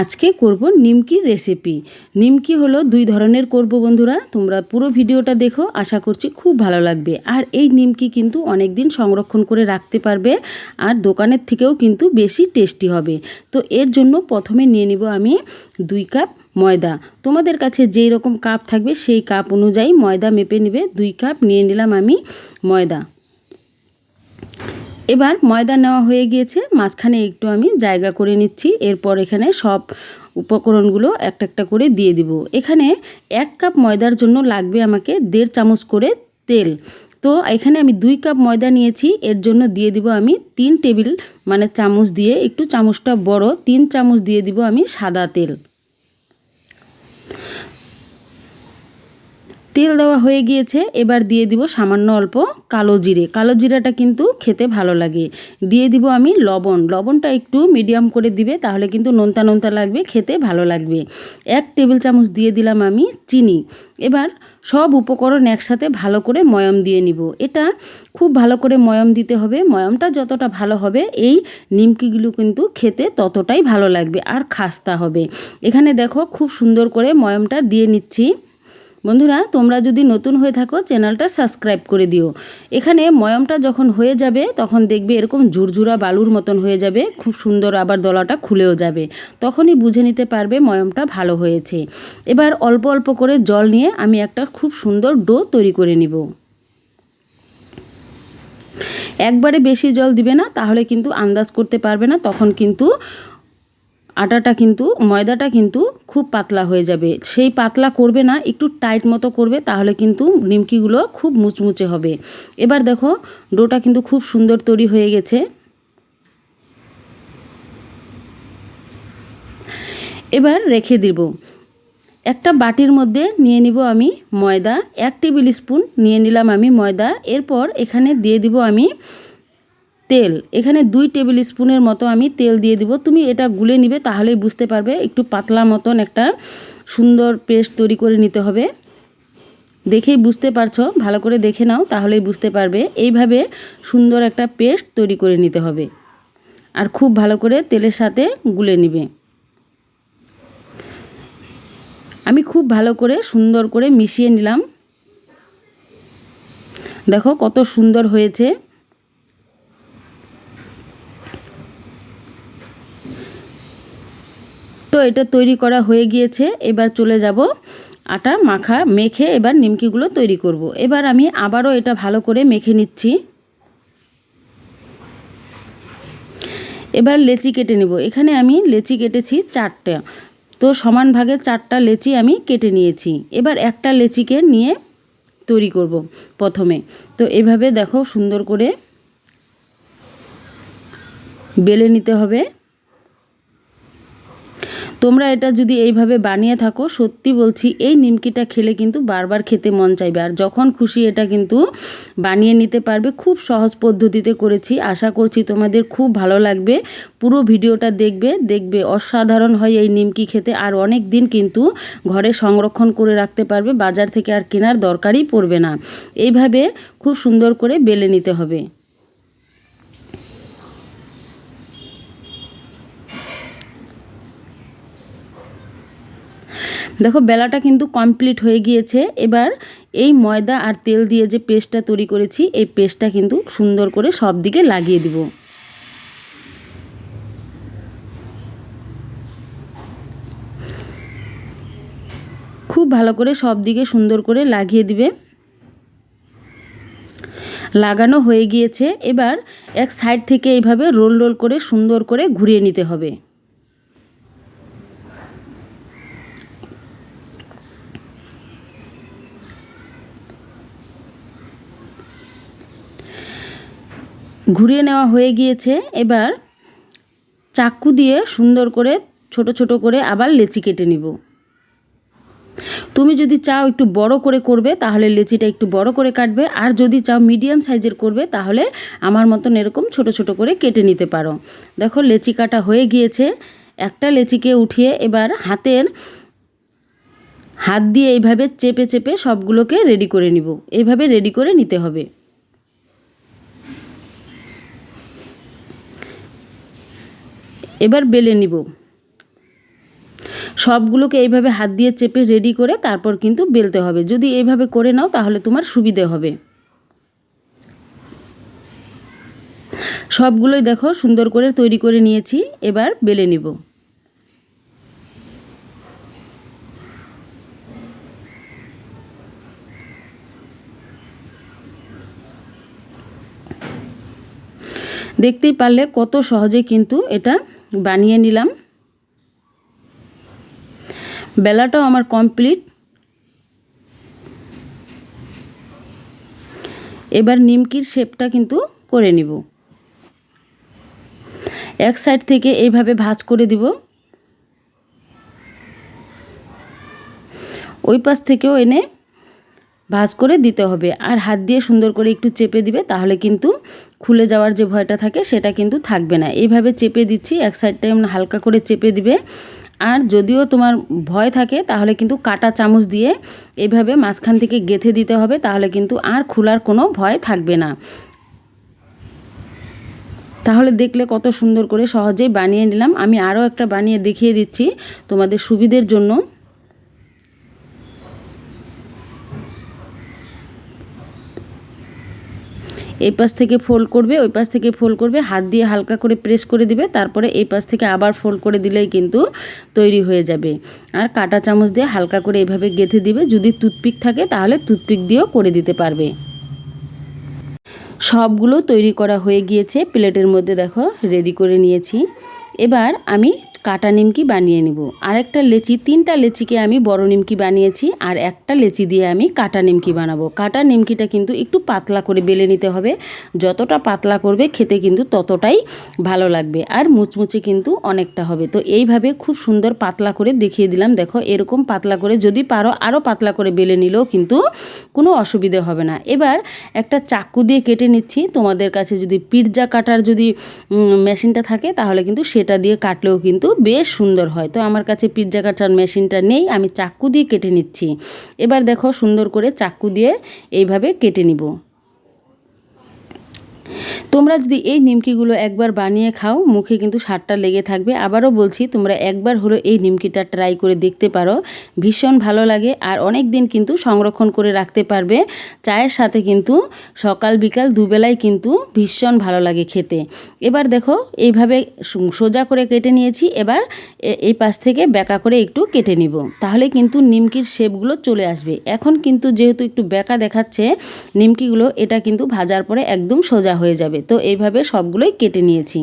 আজকে করব নিমকির রেসিপি নিমকি হলো দুই ধরনের করব বন্ধুরা, তোমরা পুরো ভিডিওটা দেখো, আশা করছি খুব ভালো লাগবে। আর এই নিমকি কিন্তু অনেক দিন সংরক্ষণ করে রাখতে পারবে, আর দোকানের থেকেও কিন্তু বেশি টেস্টি হবে। তো এর জন্য প্রথমে নিয়ে নিব আমি দুই কাপ ময়দা। তোমাদের কাছে যেই রকম কাপ থাকবে সেই কাপ অনুযায়ী ময়দা মেপে নেবে, দুই কাপ নিয়ে নিলাম আমি ময়দা। এবার ময়দা নেওয়া হয়ে গিয়েছে। মাঝখানে একটু আমি জায়গা করে নিচ্ছি। এরপর এখানে সব উপকরণগুলো একটা একটা করে দিয়ে দিব। এখানে এক কাপ ময়দার জন্য লাগবে আমাকে দেড় চামচ করে তেল। তো এখানে আমি দুই কাপ ময়দা নিয়েছি। এর জন্য দিয়ে দিব আমি তিন টেবিল মানে চামচ দিয়ে, একটু চামচটা বড়, তিন চামচ দিয়ে দিব আমি সাদা তেল। তেল দেওয়া হয়ে গিয়েছে, এবার দিয়ে দিব সামান্য অল্প কালো জিরে। কালো জিরাটা কিন্তু খেতে ভালো লাগে। দিয়ে দিব আমি লবণ। লবণটা একটু মিডিয়াম করে দিবে, তাহলে কিন্তু নোনতা নোনতা লাগবে, খেতে ভালো লাগবে। এক টেবিল চামচ দিয়ে দিলাম আমি চিনি। এবার সব উপকরণ একসাথে ভালো করে ময়ম দিয়ে নিব। এটা খুব ভালো করে ময়ম দিতে হবে। ময়মটা যতটা ভালো হবে, এই নিমকিগুলো কিন্তু খেতে ততটাই ভালো লাগবে আর খাস্তা হবে। এখানে দেখো খুব সুন্দর করে ময়মটা দিয়ে নিচ্ছি। বন্ধুরা, তোমরা যদি নতুন হয়ে থাকো, চ্যানেলটা সাবস্ক্রাইব করে দিও। এখানে ময়মটা যখন হয়ে যাবে, তখন দেখবে এরকম ঝুরঝুরা বালুর মতন হয়ে যাবে, খুব সুন্দর আবার দলাটা খুলেও যাবে। তখনই বুঝে নিতে পারবে ময়মটা ভালো হয়েছে। এবার অল্প অল্প করে জল নিয়ে আমি একটা খুব সুন্দর ডো তৈরি করে নিব। একবারে বেশি জল দিবে না, তাহলে কিন্তু আন্দাজ করতে পারবে না, তখন কিন্তু আটাটা কিন্তু, ময়দাটা কিন্তু খুব পাতলা হয়ে যাবে। সেই পাতলা করবে না, একটু টাইট মতো করবে, তাহলে কিন্তু নিমকিগুলো খুব মুচমুচে হবে। এবার দেখো, ডোটা কিন্তু খুব সুন্দর তৈরি হয়ে গেছে। এবার রেখে দিব। একটা বাটির মধ্যে নিয়ে নিব আমি ময়দা, এক টেবিল স্পুন নিয়ে নিলাম আমি ময়দা। এরপর এখানে দিয়ে দিব আমি তেল। এখানে দুই টেবিল স্পুনের মতো আমি তেল দিয়ে দিব। তুমি এটা গুলে নিবে, তাহলেই বুঝতে পারবে একটু পাতলা মতন একটা সুন্দর পেস্ট তৈরি করে নিতে হবে। দেখেই বুঝতে পারছ? ভালো করে দেখে নাও, তাহলেই বুঝতে পারবে। এইভাবে সুন্দর একটা পেস্ট তৈরি করে নিতে হবে। আর খুব ভালো করে তেলের সাথে গুলে নিবে। আমি খুব ভালো করে সুন্দর করে মিশিয়ে নিলাম। দেখো কত সুন্দর হয়েছে। তো এটা তৈরি করা হয়ে গিয়েছে। এবার চলে যাব আটা মাখা, মেখে এবার নিমকিগুলো তৈরি করব। এবার আমি আবারও এটা ভালো করে মেখে নিচ্ছি। এবার লেচি কেটে নেব। এখানে আমি লেচি কেটেছি চারটা। তো সমান ভাগে চারটা লেচি আমি কেটে নিয়েছি। এবার একটা লেচিকে নিয়ে তৈরি করব প্রথমে। তো এভাবে দেখো সুন্দর করে বেলে নিতে হবে। তোমরা এটা যদি এইভাবে বানিয়ে থাকো, সত্যি বলছি, এই নিমকিটা খেলে কিন্তু বারবার খেতে মন চাইবে। আর যখন খুশি এটা কিন্তু বানিয়ে নিতে পারবে, খুব সহজ পদ্ধতিতে করেছি। আশা করছি তোমাদের খুব ভালো লাগবে। পুরো ভিডিওটা দেখবে দেখবে অসাধারণ হয় এই নিমকি খেতে। আর অনেক দিন কিন্তু ঘরে সংরক্ষণ করে রাখতে পারবে, বাজার থেকে আর কেনার দরকারই পড়বে না। এইভাবে খুব সুন্দর করে বেলে নিতে হবে। দেখো, বেলাটা কিন্তু কমপ্লিট হয়ে গিয়েছে। এবার এই ময়দা আর তেল দিয়ে যে পেস্টটা তৈরি করেছি, এই পেস্টটা কিন্তু সুন্দর করে সব দিকে লাগিয়ে দিব। খুব ভালো করে সব দিকে সুন্দর করে লাগিয়ে দিবে। লাগানো হয়ে গিয়েছে। এবার এক সাইড থেকে এইভাবে রোল রোল করে সুন্দর করে ঘুরিয়ে নিতে হবে। ঘুরিয়ে নেওয়া হয়ে গিয়েছে। এবার চাকু দিয়ে সুন্দর করে, ছোট ছোট করে আবার লেচি কেটে নিব। তুমি যদি চাও একটু বড় করে করবে, তাহলে লেচিটা একটু বড় করে কাটবে। আর যদি চাও মিডিয়াম সাইজের করবে, তাহলে আমার মতন এরকম ছোট ছোট করে কেটে নিতে পারো। দেখো, লেচি কাটা হয়ে গিয়েছে। একটা লেচিকে উঠিয়ে এবার হাতের হাত দিয়ে এইভাবে চেপে চেপে সবগুলোকে রেডি করে নিব। এইভাবে রেডি করে নিতে হবে। এবার বেলে নিব। সবগুলোকে এইভাবে হাত দিয়ে চেপে রেডি করে তারপর কিন্তু বেলতে হবে। যদি এইভাবে করে নাও তাহলে তোমার সুবিধে হবে। সবগুলোই দেখো সুন্দর করে তৈরি করে নিয়েছি, এবার বেলে নিব। দেখতেই পারলে কত সহজে কিন্তু এটা বানিয়ে নিলাম। বেলাটাও আমার কমপ্লিট। এবার নিমকির শেপটা কিন্তু করে নিব। এক সাইড থেকে এইভাবে ভাঁজ করে দিব। ওই পাশ থেকেও এনে ভাঁজ করে দিতে হবে। আর হাত দিয়ে সুন্দর করে একটু চেপে দিবে, তাহলে কিন্তু খুলে যাওয়ার যে ভয়টা থাকে সেটা কিন্তু থাকবে না। এইভাবে চেপে দিচ্ছি, এক সাইডটা এমন হালকা করে চেপে দিবে। আর যদিও তোমার ভয় থাকে, তাহলে কিন্তু কাটা চামচ দিয়ে এইভাবে মাঝখান থেকে গেথে দিতে হবে, তাহলে কিন্তু আর খোলার কোনো ভয় থাকবে না। তাহলে দেখলে কত সুন্দর করে সহজেই বানিয়ে নিলাম। আমি আরও একটা বানিয়ে দেখিয়ে দিচ্ছি তোমাদের সুবিধের জন্য। এই পাশ থেকে ফোল্ড করবে, ওই পাশ থেকে ফোল্ড করবে, হাত দিয়ে হালকা করে প্রেস করে দিবে, তারপরে এই পাশ থেকে আবার ফোল্ড করে দিলেই কিন্তু তৈরি হয়ে যাবে। আর কাটা চামচ দিয়ে হালকা করে এইভাবে গেঁথে দিবে, যদি টুথপিক থাকে তাহলে টুথপিক দিয়েও করে দিতে পারবে। সবগুলো তৈরি করা হয়ে গিয়েছে, প্লেটের মধ্যে দেখো রেডি করে নিয়েছি। এবার আমি কাটা নিমকি বানিয়ে নেব। আরেকটা লেচি, তিনটা লেচিকে আমি বড় নিমকি বানিয়েছি আর একটা লেচি দিয়ে আমি কাটা নিমকি বানাবো। কাটা নিমকিটা কিন্তু একটু পাতলা করে বেলে নিতে হবে। যতটা পাতলা করবে খেতে কিন্তু ততটাই ভালো লাগবে আর মুচমুচে কিন্তু অনেকটা হবে। তো এইভাবে খুব সুন্দর পাতলা করে দেখিয়ে দিলাম। দেখো এরকম পাতলা করে যদি পারো আরও পাতলা করে বেলে নিলেও কিন্তু কোনো অসুবিধে হবে না। এবার একটা চাকু দিয়ে কেটে নিচ্ছি। তোমাদের কাছে যদি পিৎজা কাটার যদি মেশিনটা থাকে তাহলে কিন্তু সেটা দিয়ে কাটলেও কিন্তু বেশ সুন্দর হয়। তো আমার কাছে পিৎজা কাটার মেশিনটা নেই, আমি চাকু দিয়ে কেটে নিচ্ছি। এবার দেখো সুন্দর করে চাকু দিয়ে এইভাবে কেটে নিব। তোমরা যদি এই নিমকিগুলো একবার বানিয়ে খাও, মুখে কিন্তু স্বাদটা লেগে থাকবে। আবারও বলছি, তোমরা একবার হলো এই নিমকিটা ট্রাই করে দেখতে পারো। ভীষণ ভালো লাগে আর অনেক দিন কিন্তু সংরক্ষণ করে রাখতে পারবে। চায়ের সাথে কিন্তু সকাল বিকাল দুবেলায় কিন্তু ভীষণ ভালো লাগে খেতে। এবার দেখো, এইভাবে সোজা করে কেটে নিয়েছি। এবার এই পাশ থেকে বেঁকা করে একটু কেটে নিব। তাহলে কিন্তু নিমকির শেপগুলো চলে আসবে। এখন কিন্তু যেহেতু একটু বেঁকা দেখাচ্ছে, নিমকিগুলো এটা কিন্তু ভাজার পরে একদম সোজা হয়ে যাবে। তো এইভাবে সবগুলোই কেটে নিয়েছি।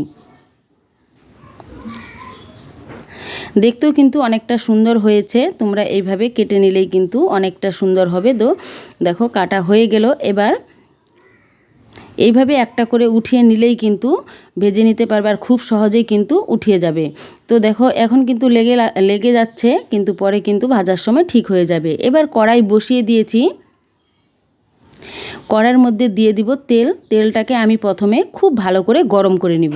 দেখতেও কিন্তু অনেকটা সুন্দর হয়েছে। তোমরা এইভাবে কেটে নিলেই কিন্তু অনেকটা সুন্দর হবে। তো দেখো, কাটা হয়ে গেল। এবার এইভাবে একটা করে উঠিয়ে নিলেই কিন্তু ভেজে নিতে পারবে আর খুব সহজেই কিন্তু উঠিয়ে যাবে। তো দেখো, এখন কিন্তু লেগে লেগে যাচ্ছে, কিন্তু পরে কিন্তু ভাজার সময় ঠিক হয়ে যাবে। এবার কড়াই বসিয়ে দিয়েছি। কড়ার মধ্যে দিয়ে দিব তেল। তেলটাকে আমি প্রথমে খুব ভালো করে গরম করে নিব।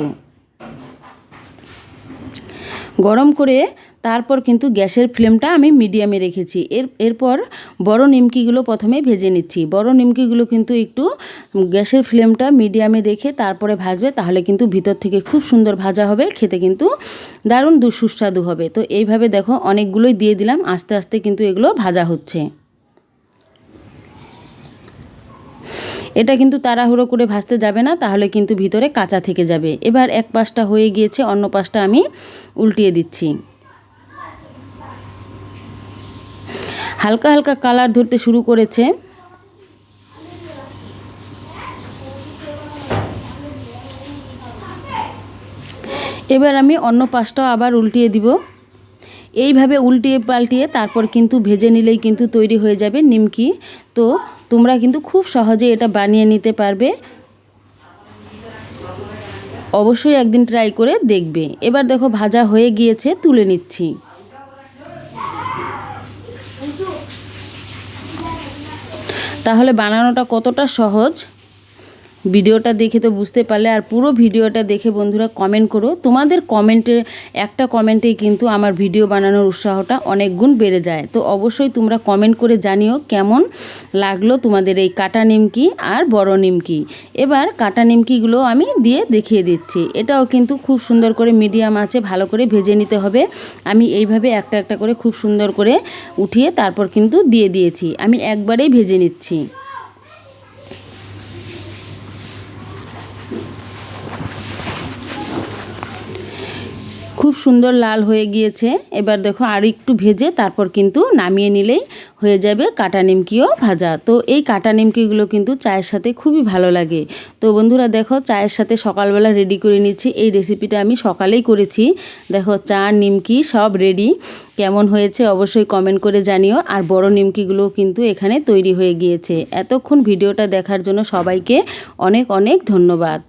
গরম করে তারপর কিন্তু গ্যাসের ফ্লেমটা আমি মিডিয়ামে রেখেছি। এর, এরপর বড় নিমকিগুলো প্রথমে ভেজে নিচ্ছি। বড় নিমকিগুলো কিন্তু একটু গ্যাসের ফ্লেমটা মিডিয়ামে রেখে তারপরে ভাজবে, তাহলে কিন্তু ভিতর থেকে খুব সুন্দর ভাজা হবে, খেতে কিন্তু দারুণ সুস্বাদু হবে। তো এইভাবে দেখো অনেকগুলোই দিয়ে দিলাম, আস্তে আস্তে কিন্তু এগুলো ভাজা হচ্ছে। এটা কিন্তু তাড়াহুড়ো করে ভাজতে যাবে না, তাহলে কিন্তু ভিতরে কাঁচা থেকে যাবে। এবার এক পাশটা হয়ে গিয়েছে, অন্য পাশটা আমি উল্টিয়ে দিচ্ছি। হালকা হালকা কালার ধরতে শুরু করেছে। এবার আমি অন্য পাশটাও আবার উল্টিয়ে দিব। এইভাবে উল্টিয়ে পাল্টিয়ে তারপর কিন্তু ভেজে নিলেই কিন্তু তৈরি হয়ে যাবে নিমকি। তো তোমরা কিন্তু খুব সহজে এটা বানিয়ে নিতে পারবে। অবশ্যই একদিন ট্রাই করে দেখবে। এবার দেখো ভাজা হয়ে গিয়েছে, তুলে নিচ্ছি। তাহলে বানানোটা কতটা সহজ? ভিডিওটা দেখে তো বুঝতে পারলে, আর পুরো ভিডিওটা দেখে বন্ধুরা কমেন্ট করো। তোমাদের কমেন্টে একটা কমেন্টেই কিন্তু আমার ভিডিও বানানোর উৎসাহটা অনেক গুণ বেড়ে যায়। তো অবশ্যই তোমরা কমেন্ট করে জানিও কেমন লাগল তোমাদের এই কাটা নিমকি আর বড় নিমকি। এবার কাটা নিমকিগুলো আমি দিয়ে দেখিয়ে দিচ্ছি। এটাও কিন্তু খুব সুন্দর করে মিডিয়াম আছে, ভালো করে ভেজে নিতে হবে। আমি এইভাবে একটা একটা করে খুব সুন্দর করে উঠিয়ে তারপর কিন্তু দিয়ে দিয়েছি। আমি একবারেই ভেজে নিচ্ছি। খুব সুন্দর লাল হয়ে গিয়েছে। এবার দেখো আর একটু ভেজে তারপর কিন্তু নামিয়ে নিলেই হয়ে যাবে কাটা নিমকিও ভাজা। তো এই কাটা নিমকিগুলো কিন্তু চায়ের সাথে খুবই ভালো লাগে। তো বন্ধুরা দেখো চায়ের সাথে সকালবেলা রেডি করে নিচ্ছি। এই রেসিপিটা আমি সকালেই করেছি। দেখো চা নিমকি সব রেডি কেমন হয়েছে অবশ্যই কমেন্ট করে জানিও। আর বড় নিমকিগুলো কিন্তু এখানে তৈরি হয়ে গিয়েছে। এতক্ষণ ভিডিওটা দেখার জন্য সবাইকে অনেক অনেক ধন্যবাদ।